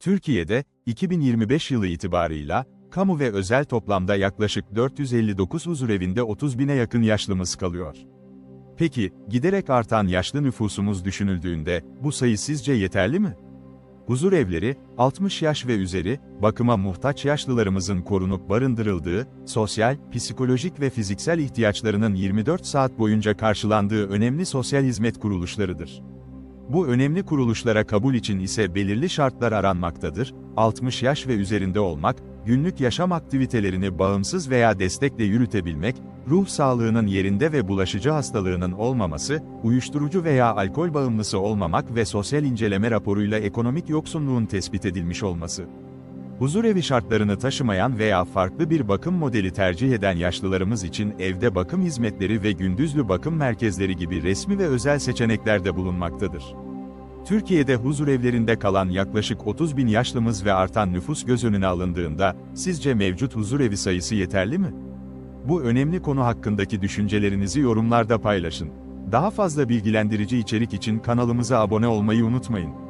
Türkiye'de, 2025 yılı itibarıyla, kamu ve özel toplamda yaklaşık 459 huzurevinde 30 bine yakın yaşlımız kalıyor. Peki, giderek artan yaşlı nüfusumuz düşünüldüğünde, bu sayı sizce yeterli mi? Huzur evleri, 60 yaş ve üzeri, bakıma muhtaç yaşlılarımızın korunup barındırıldığı, sosyal, psikolojik ve fiziksel ihtiyaçlarının 24 saat boyunca karşılandığı önemli sosyal hizmet kuruluşlarıdır. Bu önemli kuruluşlara kabul için ise belirli şartlar aranmaktadır. 60 yaş ve üzerinde olmak, günlük yaşam aktivitelerini bağımsız veya destekle yürütebilmek, ruh sağlığının yerinde ve bulaşıcı hastalığının olmaması, uyuşturucu veya alkol bağımlısı olmamak ve sosyal inceleme raporuyla ekonomik yoksunluğun tespit edilmiş olması. Huzurevi şartlarını taşımayan veya farklı bir bakım modeli tercih eden yaşlılarımız için evde bakım hizmetleri ve gündüzlü bakım merkezleri gibi resmi ve özel seçenekler de bulunmaktadır. Türkiye'de huzurevlerinde kalan yaklaşık 30 bin yaşlımız ve artan nüfus göz önüne alındığında, sizce mevcut huzurevi sayısı yeterli mi? Bu önemli konu hakkındaki düşüncelerinizi yorumlarda paylaşın. Daha fazla bilgilendirici içerik için kanalımıza abone olmayı unutmayın.